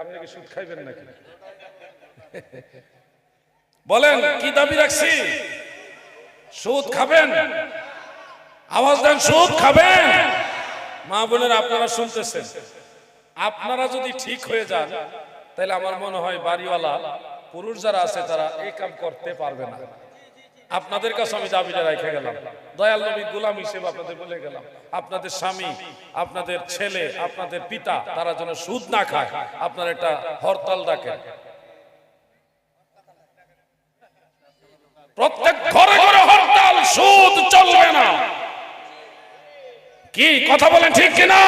আপনি কি সুদ খাইবেন নাকি? বলেন কি দাবি রাখছি? সুদ খাবেন? আওয়াজ দেন সুদ খাবেন। মা বোনের আপনারা শুনতেছেন। আপনারা যদি ঠিক হয়ে যান তাহলে আমার মনে হয় বাড়িওয়ালা পুরুষ যারা আছে তারা এই কাম করতে পারবে না। আপনাদের কাছে আমি দাবিটা রেখে গেলাম। দয়াল নবী গোলাম হিসেবে আপনাদের বলে গেলাম, আপনাদের স্বামী, আপনাদের ছেলে, আপনাদের পিতা, তারা যেন সুদ না খায়, আপনার একটা হরতাল ডাকেন। প্রত্যেক ঘরে ঘরে হরতাল, সুদ চলবে না। কি কথা বলেন ঠিক কিনা?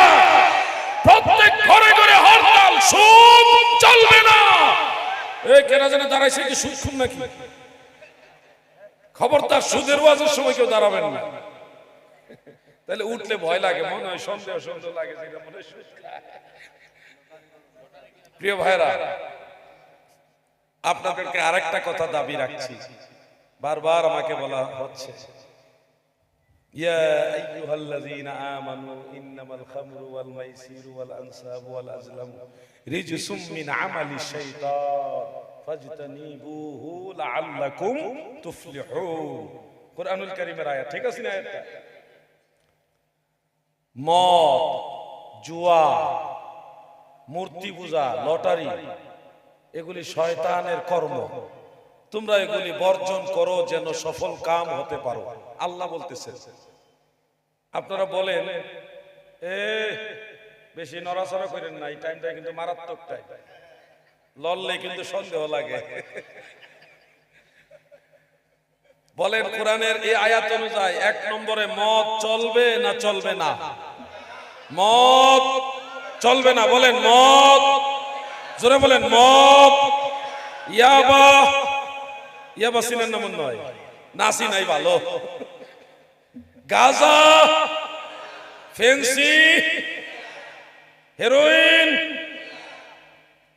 প্রত্যেক ঘরে ঘরে হরতাল, সুদ চলবে না। এই কেনা জানে দাঁড়াইছে কি সুদ শুন নাকি? খবরদার সুদের ওয়াজের সময় কেউ দাঁড়াবেন না তাহলে উঠলে ভয় লাগে মনে হয় সন্দেহ সন্দেহ লাগে যে এটা মনে হয় সুদ খায়। প্রিয় ভাইরা আপনাদেরকে আরেকটা কথা দাবি রাখছি বারবার আমাকে বলা হচ্ছে يا أيها الذين آمنوا إنما الخمر والميسير والأنساب والأزلام رجس من عمل الشيطان ফাজতানিবুহু লাআল্লাকুম তুফলিহুন। কোরআনুল কারীমের আয়াত, ঠিক আছে না আয়াতটা? মদ, জুয়া, মূর্তি পূজা, লটারি, এগুলি শয়তানের কর্ম। তোমরা এগুলি বর্জন করো যেন সফল কাম হতে পারো। আল্লাহ বলতেছে আপনারা বলেন এ বেশি নড়াচড়া করেন না, এই টাইমটা কিন্তু মারাত্মক টাইম লড়লে কিন্তু সন্দেহ লাগে। বলেন কোরআনের এই আয়াত অনুযায়ী এক নম্বরে মদ চলবে না চলবে না? মদ চলবে না। বলেন মদ। জোরে বলেন মদ। ইয়াবা ইয়াবা সিনের নাম নয় নাসি নাই ভালো। গাজা, ফেন্সি, হেরোইন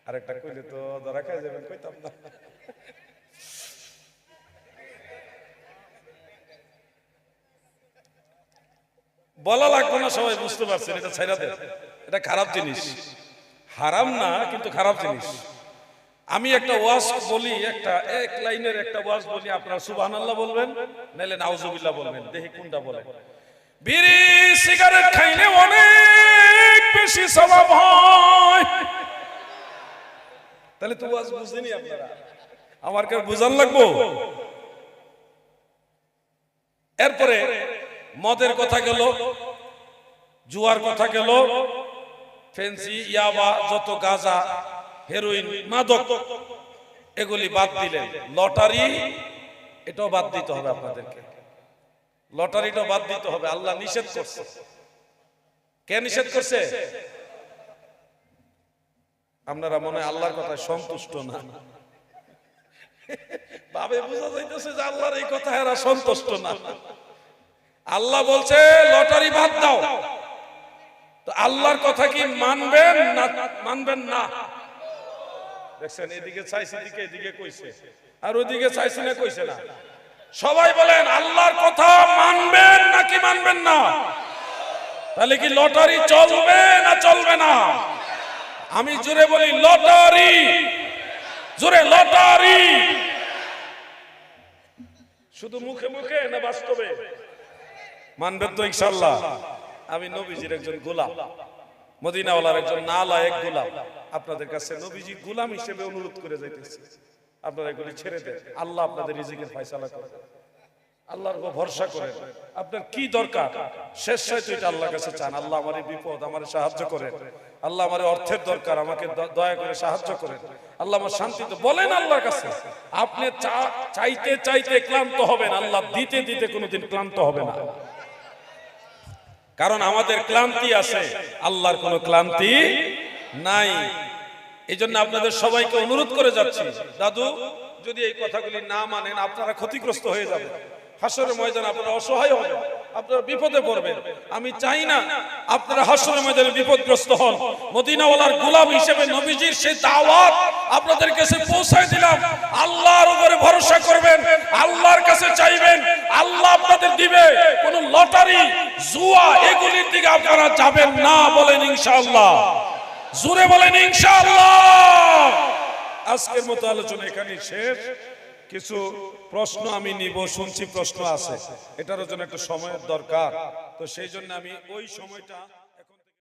আরেকটা কইলে তো ধরা খাই যাবেন, কইতাম না। বলা লাগবে না, সবাই বুঝতে পারছেন, এটা ছাইরা দেন। এটা খারাপ জিনিস। হারাম না, কিন্তু খারাপ জিনিস। আমি একটা ওয়াজ বলি, একটা এক লাইনের একটা ওয়াজ বলি, আপনারা সুবহানাল্লাহ বলবেন, নাইলে নাউজুবিল্লাহ বলবেন, দেখি কোনটা বলেন বিড়ি, সিগারেট খাইলে অনেক বেশি স্বভাব হয়। তাহলে তো ওয়াজ বুঝেনি আপনারা। আমার কে বুঝান লাগবো? এরপরে মদের কথা গেল, জুয়ার কথা গেল, ফেন্সি, ইয়াবা, যত গাজা, হেরোইন, মাদক, এগুলি বাদ দিলেন। লটারি, এটাও বাদ দিতে হবে আপনাদেরকে। লটারিটাও বাদ দিতে হবে। আল্লাহ নিষেধ করছে। কে নিষেধ করছে? আপনারা মনে আল্লাহর কথায় সন্তুষ্ট না। ভাবে বোঝা যাইতেছে যে আল্লাহর এই কথা এরা সন্তুষ্ট না। আল্লাহ বলছে, লটারি বাদ দাও। তো আল্লাহর কথা কি মানবেন না মানবেন না? দেখছেন, এদিকে চাইছি, এদিকে এদিকে কইছে। আর ওদিকে চাইছি না, কইছে না। সবাই বলেন, আল্লাহর কথা মানবেন নাকি মানবেন না? তাহলে কি লটারি চলবে না চলবে না? আমি জোরে বলি, লটারি! জোরে লটারি! শুধু মুখে মুখে না বাস্তবে? মানবেন তো ইনশাল্লাহ আমি নবীজির একজন গোলাম। মদিনাওয়ালার একজন নালায়েক গোলাম। আপনাদের কাছে নবীজি গোলাম হিসেবে অনুরোধ করে যাইতেছে। আপনারা এগুলি ছেড়ে দেন। আল্লাহ আপনাদের রিজিকের ফয়সালা করে আল্লাহর উপর ভরসা করেন আপনার কি দরকার? শেষ সাইতে এটা আল্লাহর কাছে চান। আল্লাহ আমার বিপদ আমার সাহায্য করেন। আল্লাহ আমার অর্থের দরকার, আমাকে দয়া করে সাহায্য করেন। আল্লাহ আমার শান্তিতে বলেন আল্লাহর কাছে। আপনি চাইতে চাইতে ক্লান্ত হবেন। আল্লাহ দিতে দিতে কোনোদিন ক্লান্ত হবে না। কারণ আমাদের ক্লান্তি আছে। আল্লাহর কোনো ক্লান্তি নাই। এই জন্য আপনাদের সবাইকে অনুরোধ করে যাচ্ছি। দাদু, যদি এই কথাগুলি না মানেন, আপনারা ক্ষতিগ্রস্ত হয়ে যাবেন। হাসরের ময়দানে আপনারা অসহায় হবেন, আপনারা বিপদে পড়বেন। আমি চাই না আপনারা হাসরের ময়দানে বিপদগ্রস্ত হন। মদিনাওয়ালার গোলাম হিসেবে নবীজির সেই দাওয়াত আপনাদের কাছে পৌঁছায় দিলাম। আল্লাহর উপরে ভরসা করবেন, আল্লাহর কাছে চাইবেন, আল্লাহ আপনাদের দিবে। কোন লটারি, জুয়া এগুলির দিকে আপনারা যাবেন না বলেন ইনশাআল্লাহ। জুরে বলেন ইনশাআল্লাহ। আজকের মতো আলোচনা এখানে শেষ। কিছু প্রশ্ন আমি নিব, শুনছি প্রশ্ন আছে। এটারও জন্য একটা সময়ের দরকার। তো সেই জন্য আমি ওই সময়টা